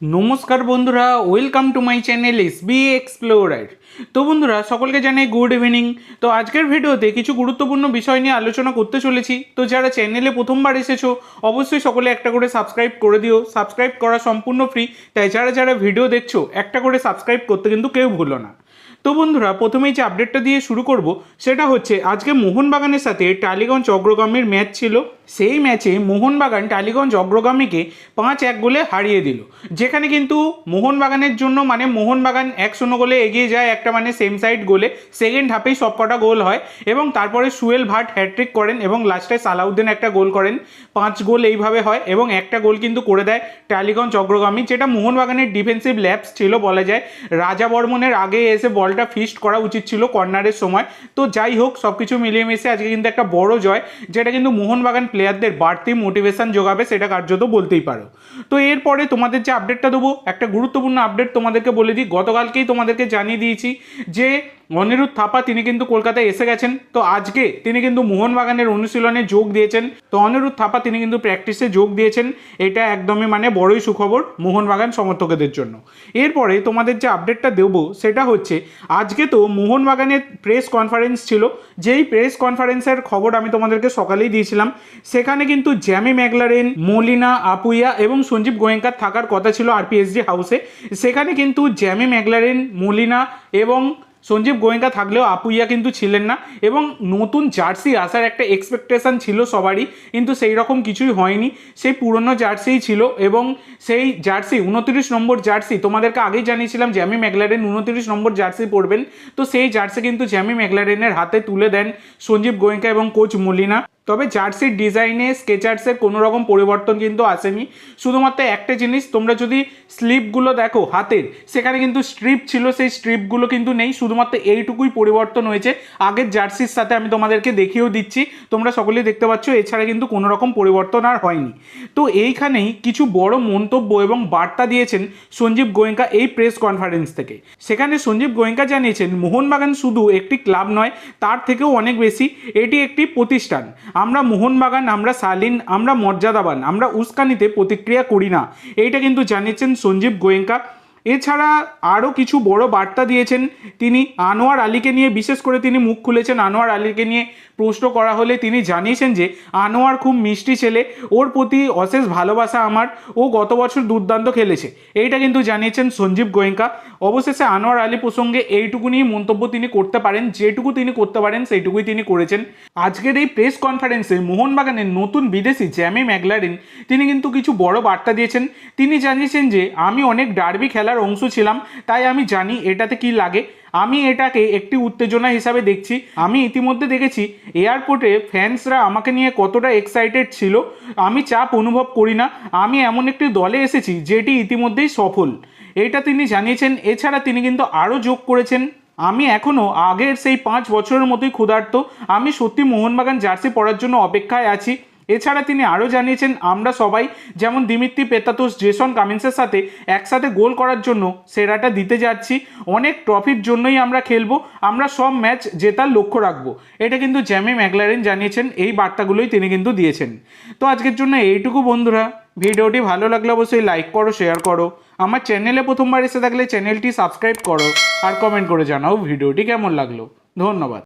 নমস্কার বন্ধুরা welcome to my channel S B explorer তো বন্ধুরা, সকলকে জানাই গুড ইভিনিং তো আজকের ভিডিওতে কিছু গুরুত্বপূর্ণ বিষয় নিয়ে আলোচনা করতে চলেছি। তো যারা চ্যানেলে প্রথমবার এসেছ, অবশ্যই সকলে একটা করে সাবস্ক্রাইব করে দিও। সাবস্ক্রাইব করা সম্পূর্ণ ফ্রি তাই যারা যারা ভিডিও দেখছ, একটা করে সাবস্ক্রাইব করতে কিন্তু কেউ ভুলো না। তো বন্ধুরা, প্রথমেই যে আপডেটটা দিয়ে শুরু করব, সেটা হচ্ছে আজকে মোহনবাগানের সাথে টালিগঞ্জ অগ্রগামীর ম্যাচ ছিল। সেই ম্যাচে মোহনবাগান টালিগঞ্জ অগ্রগামীকে পাঁচ এক গোলে হারিয়ে দিল। যেখানে কিন্তু মোহনবাগানের জন্য মানে মোহনবাগান এক শূন্য গোলে এগিয়ে যায় একটা মানে সেম সাইড গোলে। সেকেন্ড হাফেই সবকটা গোল হয় এবং তারপরে সুয়েল ভাট হ্যাট্রিক করেন এবং লাস্টে সালাউদ্দিন একটা গোল করেন। পাঁচ গোল এইভাবে হয় এবং একটা গোল কিন্তু করে দেয় টালিগঞ্জ অগ্রগামী, যেটা মোহনবাগানের ডিফেন্সিভ ল্যাপস ছিল বলা যায়। রাজা বর্মনের আগে এসে বলটা ফিস্ট করা উচিত ছিল কর্নারের সময়। তো যাই হোক সব কিছু মিলিয়ে মিশে আজকে কিন্তু একটা বড় জয়, যেটা কিন্তু মোহনবাগান প্লেয়ারদের বাড়তি মোটিভেশান যোগাবে, সেটা কার্যত বলতেই পারো। তো এরপরে তোমাদের যে আপডেটটা দেবো, একটা গুরুত্বপূর্ণ আপডেট তোমাদেরকে বলে দিই। গতকালকেই তোমাদেরকে জানিয়ে দিয়েছি যে অনিরুদ্ধ থাপা, তিনি কিন্তু কলকাতায় এসে গেছেন। তো আজকে তিনি কিন্তু মোহনবাগানের অনুশীলনে যোগ দিয়েছেন। তো অনিরুদ্ধ থাপা, তিনি কিন্তু প্র্যাকটিসে যোগ দিয়েছেন। এটা একদমই মানে বড়ই সুখবর মোহনবাগান সমর্থকদের জন্য। এরপরে তোমাদের যে আপডেটটা দেবো, সেটা হচ্ছে, আজকে তো মোহনবাগানের প্রেস কনফারেন্স ছিল। যেই প্রেস কনফারেন্সের খবর আমি তোমাদেরকে সকালেই দিয়েছিলাম, সেখানে কিন্তু জ্যামি ম্যাগলারেন মলিনা আপুইয়া এবং সঞ্জীব গোয়েঙ্কার থাকার কথা ছিল আরপিএসজি হাউসে সেখানে কিন্তু জ্যামি ম্যাগলারেন মলিনা এবং সঞ্জীব গোয়েঙ্কা থাকলেও আপুইয়া কিন্তু ছিলেন না এবং নতুন জার্সি আসার একটা এক্সপেকটেশান ছিল সবারই, কিন্তু সেই রকম কিছুই হয়নি। সেই পুরনো জার্সিই ছিল এবং সেই জার্সি, উনত্রিশ নম্বর জার্সি, তোমাদেরকে আগেই জানিয়েছিলাম জ্যামি ম্যাকলারেন উনত্রিশ নম্বর জার্সি পরবেন। তো সেই জার্সি কিন্তু জ্যামি ম্যাকলারেনের হাতে তুলে দেন সঞ্জীব গোয়েঙ্কা এবং কোচ মলিনা। তবে জার্সির ডিজাইনে স্কেচার্সের কোনো রকম পরিবর্তন কিন্তু আসেনি। শুধুমাত্র একটা জিনিস, তোমরা যদি স্লিপগুলো দেখো হাতের, সেখানে কিন্তু স্ট্রিপ ছিল, সেই স্ট্রিপগুলো কিন্তু নেই। শুধুমাত্র এইটুকুই পরিবর্তন হয়েছে। আগের জার্সির সাথে আমি তোমাদেরকে দেখিয়েও দিচ্ছি। তোমরা সকলেই দেখতে পাচ্ছ, এছাড়া কিন্তু কোনো রকম পরিবর্তন আর হয়নি। তো এইখানেই কিছু বড় মন্তব্য এবং বার্তা দিয়েছেন সঞ্জীব গোয়েঙ্কা এই প্রেস কনফারেন্স থেকে। সেখানে সঞ্জীব গোয়েঙ্কা জানিয়েছেন, মোহনবাগান শুধু একটি ক্লাব নয়, তার থেকেও অনেক বেশি। এটি একটি প্রতিষ্ঠান। আমরা মোহনবাগান, আমরা শালীন, আমরা মর্যাদাবান, আমরা উস্কানিতে প্রতিক্রিয়া করি না। এইটা কিন্তু জানিয়েছেন সঞ্জীব গোয়েঙ্কা। এছাড়া আরও কিছু বড় বার্তা দিয়েছেন তিনি আনোয়ার আলীকে নিয়ে। বিশেষ করে তিনি মুখ খুলেছেন আনোয়ার আলীকে নিয়ে। প্রশ্ন করা হলে তিনি জানিয়েছেন যে, আনোয়ার খুব মিষ্টি ছেলে। ওর প্রতি অশেষ ভালোবাসা আমার। ও গত বছর দুর্দান্ত খেলেছে। এইটা কিন্তু জানিয়েছেন সঞ্জীব গোয়েঙ্কা। অবশেষে আনোয়ার আলী প্রসঙ্গে এইটুকুনি মন্তব্য তিনি করতে পারেন। যেটুকু তিনি করতে পারেন, সেইটুকুই তিনি করেছেন। আজকের এই প্রেস কনফারেন্সে মোহনবাগানের নতুন বিদেশি জ্যামি ম্যাগলারিন তিনি কিন্তু কিছু বড় বার্তা দিয়েছেন। তিনি জানিয়েছেন যে, আমি অনেক ডার্বি খেলার অংশ ছিলাম, তাই আমি জানি এটাতে কি লাগে। আমি এটাকে একটি উত্তেজনা হিসাবে দেখছি। আমি ইতিমধ্যে দেখেছি, এয়ারপোর্টে ফ্যান্সরা আমাকে নিয়ে কতটা এক্সাইটেড ছিল। আমি চাপ অনুভব করি না। আমি এমন একটি দলে এসেছি, যেটি ইতিমধ্যেই সফল। এটা তিনি জানিয়েছেন, এছাড়া তিনি কিন্তু আরও যোগ করেছেন। আমি এখনও আগের সেই পাঁচ বছরের মতোই ক্ষুধার্ত। আমি সত্যি মোহনবাগান জার্সি পরার জন্য অপেক্ষায় আছি। এছাড়া তিনি আরও জানিয়েছেন, আমরা সবাই যেমন দিমিত্রি পেতাতোস জেসন কামিন্সের সাথে একসাথে গোল করার জন্য সেরাটা দিতে যাচ্ছি, অনেক ট্রফির জন্যই আমরা খেলব, আমরা সব ম্যাচ জেতার লক্ষ্য রাখব। এটা কিন্তু জ্যামি ম্যাগলারেন জানিয়েছেন, এই বার্তাগুলোই তিনি কিন্তু দিয়েছেন। তো আজকের জন্য এইটুকু বন্ধুরা, ভিডিওটি ভালো লাগলে অবশ্যই লাইক করো, শেয়ার করো, আমার চ্যানেলে প্রথমবার এসে থাকলে চ্যানেলটি সাবস্ক্রাইব করো আর কমেন্ট করে জানাও ভিডিওটি কেমন লাগল। ধন্যবাদ।